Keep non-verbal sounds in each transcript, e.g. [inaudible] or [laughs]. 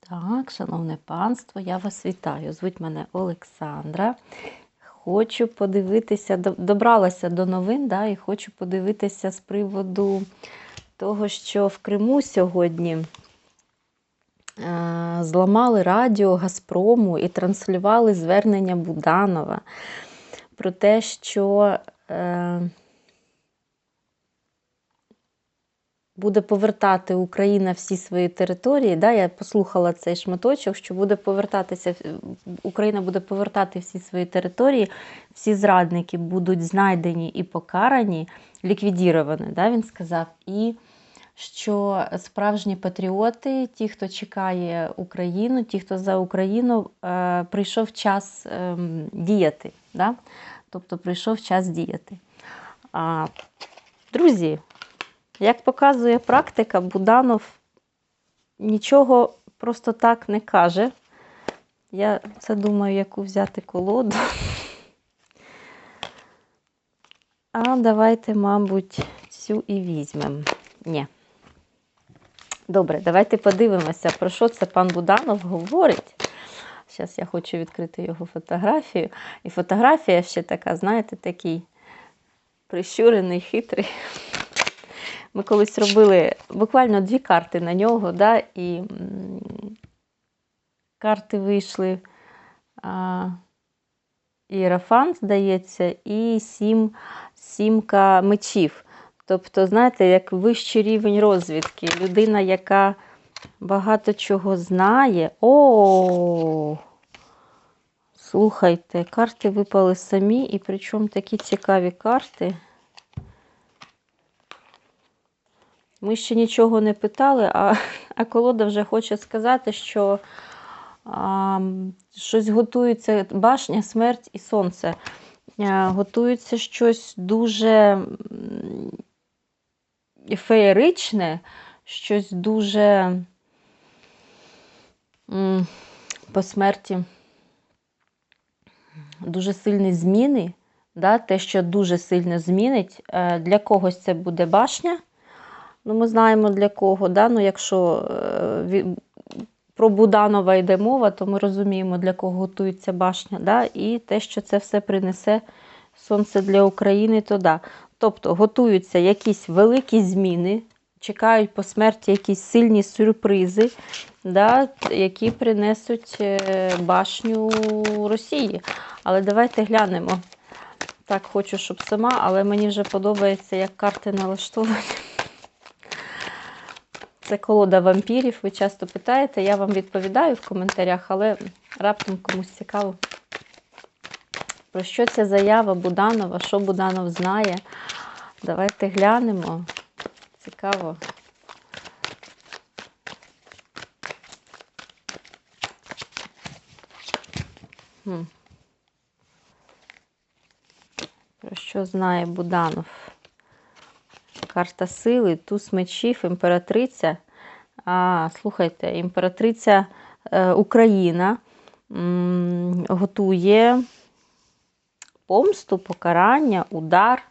Так, шановне панство, я вас вітаю. Звуть мене Олександра. Хочу подивитися, добралася до новин, да, і хочу подивитися з приводу того, що в Криму сьогодні е, зламали радіо Газпрому і транслювали звернення Буданова про те, що е, буде повертати Україна всі свої території. Да, я послухала цей шматочок, що буде повертатися, Україна буде повертати всі свої території, всі зрадники будуть знайдені і покарані, ліквідіровані, да, він сказав. І що справжні патріоти, ті, хто чекає Україну, ті, хто за Україну, е, прийшов час е, діяти. Да? Тобто прийшов час діяти. Друзі, як показує практика, Буданов нічого просто так не каже. Я це думаю, яку взяти колоду. А давайте, мабуть, цю і візьмемо. Ні. Добре, давайте подивимося, про що це пан Буданов говорить. Зараз я хочу відкрити його фотографію. І фотографія ще така, знаєте, такий прищурений, хитрий. Ми колись робили буквально дві карти на нього, да, і карти вийшли а, Іерафант, здається, і сім, сімка мечів. Тобто, знаєте, як вищий рівень розвідки. Людина, яка багато чого знає. О! Слухайте, карти випали самі, і причому такі цікаві карти. Ми ще нічого не питали, а, а колода вже хоче сказати, що а, щось готується башня, смерть і сонце. А, готується щось дуже феєричне, щось дуже м, по смерті, дуже сильні зміни. Да, те, що дуже сильно змінить. Е, Для когось це буде башня. Ну, ми знаємо для кого. Да? Ну, якщо е, про Буданова йде мова, то ми розуміємо, для кого готується башня. Да? І те, що це все принесе сонце для України, то да. Тобто готуються якісь великі зміни, чекають по смерті якісь сильні сюрпризи, да? які принесуть е, башню Росії. Але давайте глянемо. Так, хочу, щоб сама, але мені вже подобається, як карти налаштовані. Це колода вампірів. Ви часто питаєте, я вам відповідаю в коментарях, але раптом комусь цікаво. Про що ця заява Буданова? Що Буданов знає? Давайте глянемо. Цікаво. Про що знає Буданов? Карта сили, туз мечів, імператриця. А, слухайте, імператриця е, Україна готує помсту, покарання, удар,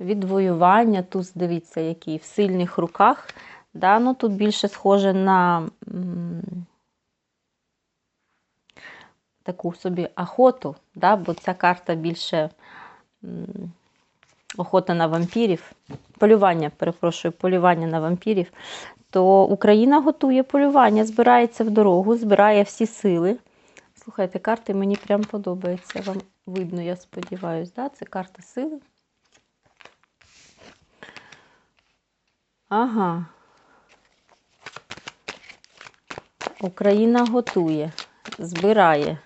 відвоювання. Туз, дивіться, який в сильних руках. Да, ну, тут більше схоже на таку собі охоту, да, бо ця карта більше. Охота на вампірів, полювання, перепрошую, полювання на вампірів, то Україна готує полювання, збирається в дорогу, збирає всі сили. Слухайте, карти мені прям подобаються. Вам видно, я сподіваюся, да? це карта сили. Ага. Україна готує, збирає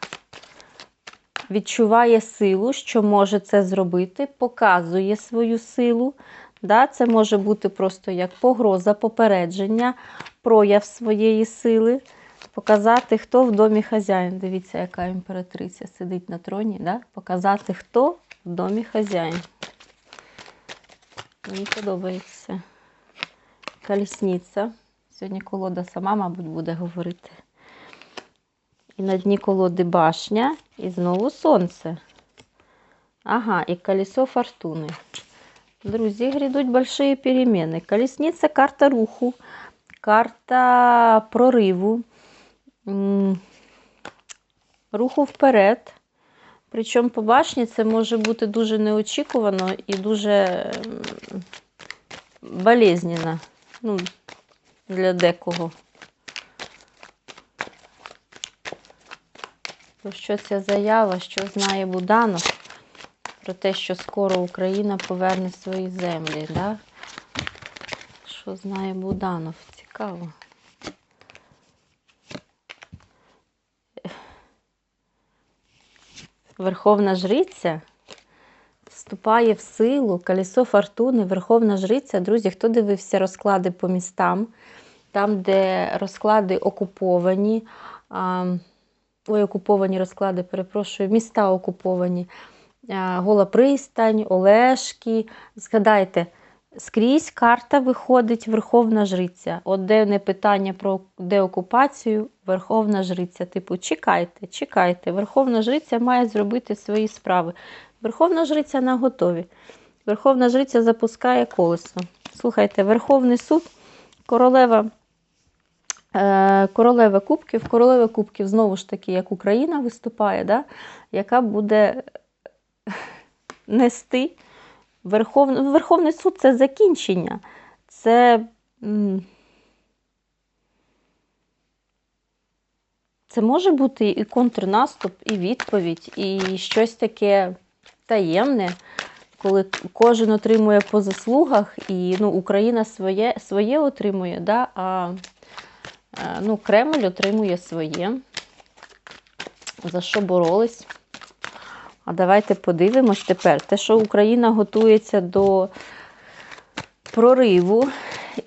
відчуває силу, що може це зробити, показує свою силу. Да, Це може бути просто як погроза, попередження, прояв своєї сили, показати, хто в домі хазяїн. Дивіться, яка імператриця сидить на троні. Да? Показати, хто в домі хазяїн. Мені подобається. Колісниця. Сьогодні колода сама, мабуть, буде говорити. І на дні колоди башня, і знову сонце. Ага, і колесо фортуни. Друзі, грядуть большие перемены. Колесниця – карта руху, карта прориву, руху вперед. Причому по башні це може бути дуже неочікувано і дуже болезненно ну, для декого. То що ця заява, що знає Буданов про те, що скоро Україна поверне свої землі, да? Що знає Буданов? Цікаво. Верховна Жриця вступає в силу, колесо фортуни, Верховна Жриця. Друзі, хто дивився розклади по містам, там, де розклади окуповані, ой, окуповані розклади, перепрошую, міста окуповані, Гола Пристань, Олешки. Згадайте, скрізь карта виходить Верховна Жриця. От де не питання про деокупацію, Верховна Жриця. Типу, чекайте, чекайте. Верховна Жриця має зробити свої справи. Верховна Жриця на готові. Верховна Жриця запускає колесо. Слухайте, Верховний суд, королева. Е, Королева Кубків, королева Кубків, знову ж таки, як Україна виступає, да? яка буде нести Верховний, Верховний суд це закінчення. Це, це може бути і контрнаступ, і відповідь, і щось таке таємне, коли кожен отримує по заслугах, і ну, Україна своє, своє отримує, да? а ну, Кремль отримує своє. За що боролись? А давайте подивимось тепер. Те, що Україна готується до прориву,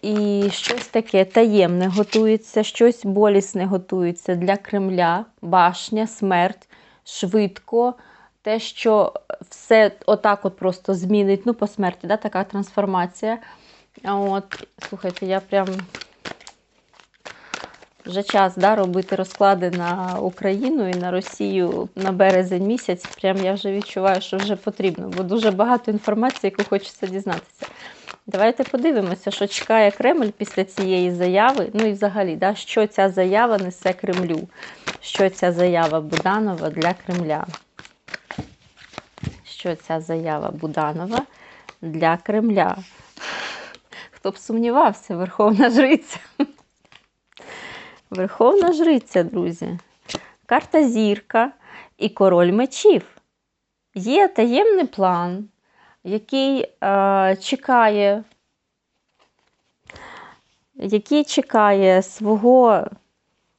і щось таке таємне готується, щось болісне готується для Кремля, башня, смерть, швидко. Те, що все отак от просто змінить, ну, по смерті, да, така трансформація. От, слухайте, я прям вже час да, робити розклади на Україну і на Росію на березень місяць. Прям я вже відчуваю, що вже потрібно, бо дуже багато інформації, яку хочеться дізнатися. Давайте подивимося, що чекає Кремль після цієї заяви. Ну і взагалі, да, що ця заява несе Кремлю, що ця заява Буданова для Кремля. Що ця заява Буданова для Кремля? Хто б сумнівався, Верховна Жриця. Верховна Жриця, друзі. Карта зірка і король мечів. Є таємний план, який е, чекає, який чекає свого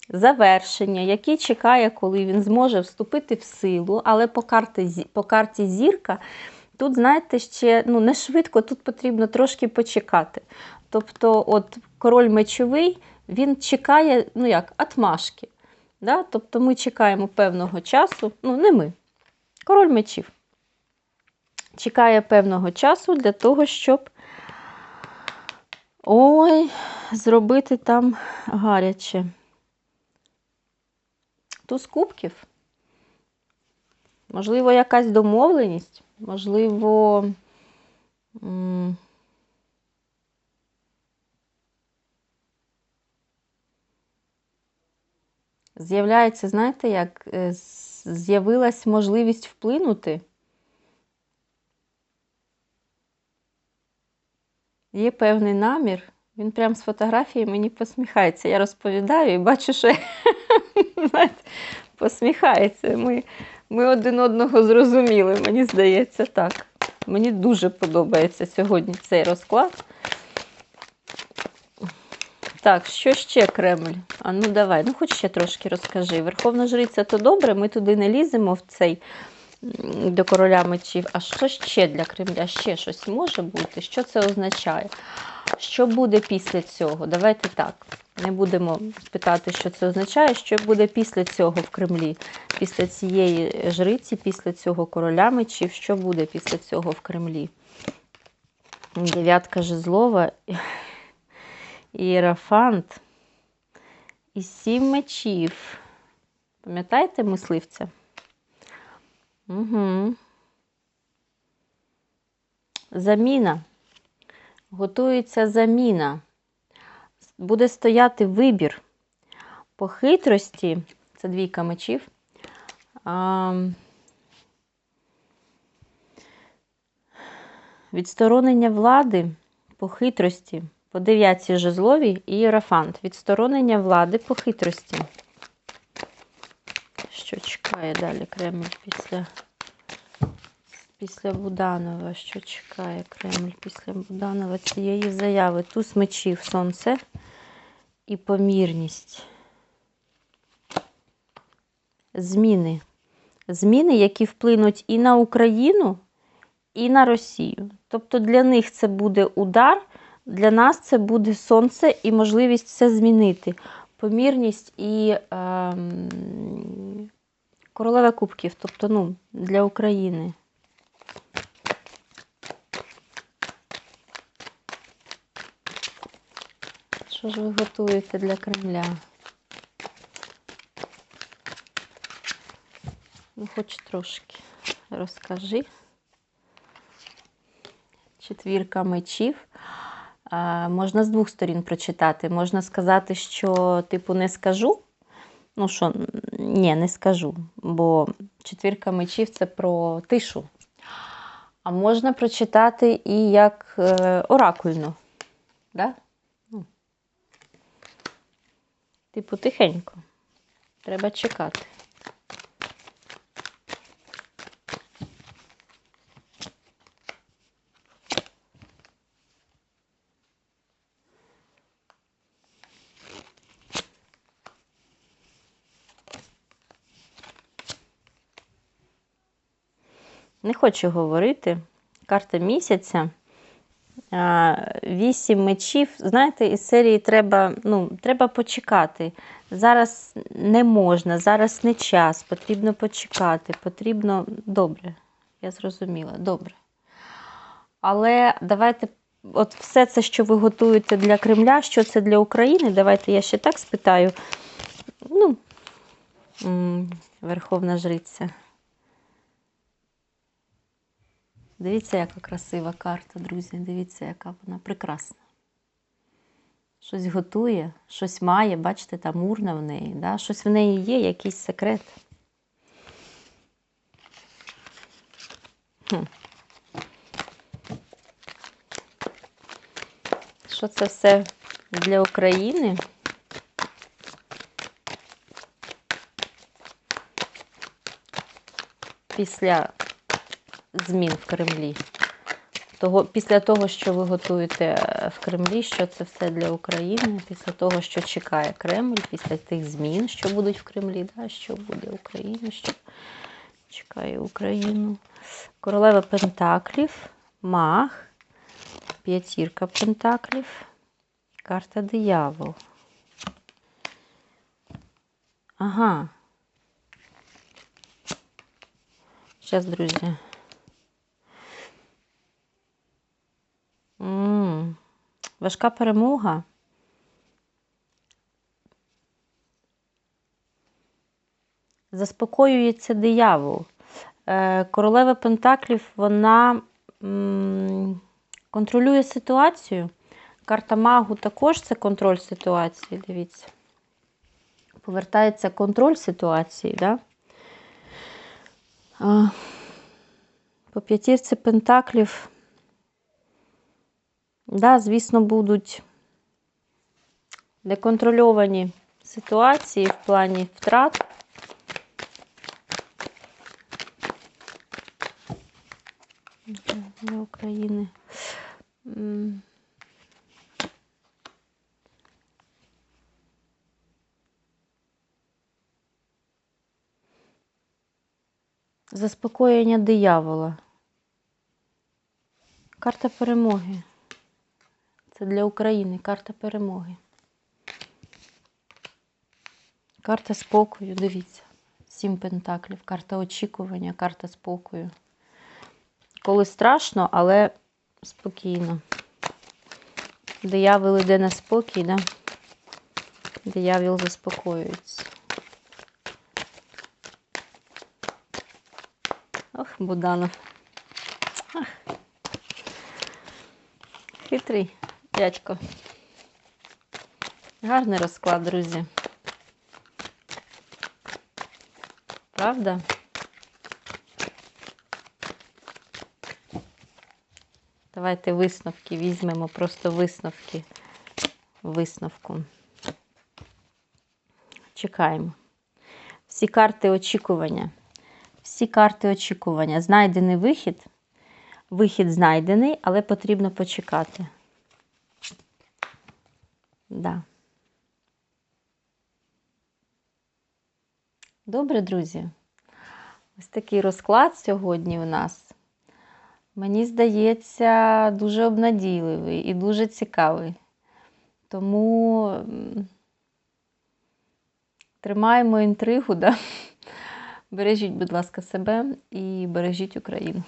завершення, який чекає, коли він зможе вступити в силу, але по карті, по карті зірка. Тут, знаєте, ще ну, не швидко, тут потрібно трошки почекати. Тобто, от король мечовий, він чекає, ну як, атмашки. Да? Тобто ми чекаємо певного часу, ну, не ми, король мечів. Чекає певного часу для того, щоб ой, зробити там гаряче. Туз кубків. Можливо, якась домовленість, можливо. З'являється, знаєте, як е, з'явилась можливість вплинути. Є певний намір. Він прям з фотографії мені посміхається. Я розповідаю і бачу, що [laughs] посміхається. Ми, ми один одного зрозуміли, мені здається, так. Мені дуже подобається сьогодні цей розклад. Так, що ще Кремль? А ну давай, ну хоч ще трошки розкажи. Верховна Жриця то добре, ми туди не ліземо в цей до короля мечів. А що ще для Кремля? Ще щось може бути? Що це означає? Що буде після цього? Давайте так. Не будемо питати, що це означає, що буде після цього в Кремлі, після цієї жриці, після цього короля мечів, що буде після цього в Кремлі? Дев'ятка жезлова. Іерафант і сім мечів. Пам'ятаєте мисливця? Угу. Заміна. Готується заміна. Буде стояти вибір. по хитрості, це двійка мечів. А, відсторонення влади по хитрості, по дев'ятці жезловій і Єрофант. Відсторонення влади по хитрості. Що чекає далі Кремль після, після Буданова? Що чекає Кремль після Буданова цієї заяви? Туз мечів, сонце і помірність. Зміни. Зміни, які вплинуть і на Україну, і на Росію. Тобто для них це буде удар, для нас це буде сонце і можливість все змінити. Помірність і ем, королева кубків, тобто ну, для України. Що ж ви готуєте для Кремля? Ну, хоч трошки розкажи. Четвірка мечів. Можна з двох сторін прочитати. Можна сказати, що, типу, не скажу. Ну що, ні, не скажу. Бо четвірка мечів це про тишу. А можна прочитати і як е, оракульно. Да? Ну. Типу, тихенько. Треба чекати. Не хочу говорити. Карта місяця. Вісім мечів. Знаєте, із серії треба, ну, треба почекати. Зараз не можна, зараз не час, потрібно почекати, потрібно. Добре, я зрозуміла, добре. Але давайте, от все це, що ви готуєте для Кремля, що це для України, давайте я ще так спитаю. Ну, Верховна Жриця. Дивіться, яка красива карта, друзі. Дивіться, яка вона прекрасна. Щось готує, щось має, бачите, там урна в неї, да? щось в неї є, якийсь секрет. Що це все для України? Після змін в Кремлі. Того, Після того, що ви готуєте е, в Кремлі, що це все для України, після того, що чекає Кремль, після тих змін, що будуть в Кремлі, да, що буде Україна, що чекає Україну. Королева Пентаклів, Маг, П'ятірка Пентаклів, карта диявол. Ага. Зараз, друзі. Важка перемога. Заспокоюється диявол. Е, Королева Пентаклів, вона контролює ситуацію. Карта магу також це контроль ситуації, дивіться. Повертається контроль ситуації, да? По п'ятірці Пентаклів. Да, звісно, будуть неконтрольовані ситуації в плані втрат. Для України. Заспокоєння диявола. Карта перемоги. Це для України карта перемоги. Карта спокою, дивіться. Сім пентаклів, карта очікування, карта спокою. Коли страшно, але спокійно. Диявол іде на спокій, да? Диявол заспокоюється. Ох, Буданов. Ах. Хитрий дядько. Гарний розклад, друзі. Правда? Давайте висновки візьмемо, просто висновки. Висновку. Чекаємо. Всі карти очікування. Всі карти очікування. Знайдений вихід. Вихід знайдений, але потрібно почекати. Да. Добре, друзі. Ось такий розклад сьогодні у нас. Мені здається, дуже обнадійливий і дуже цікавий. Тому тримаємо інтригу, да? бережіть, будь ласка, себе і бережіть Україну.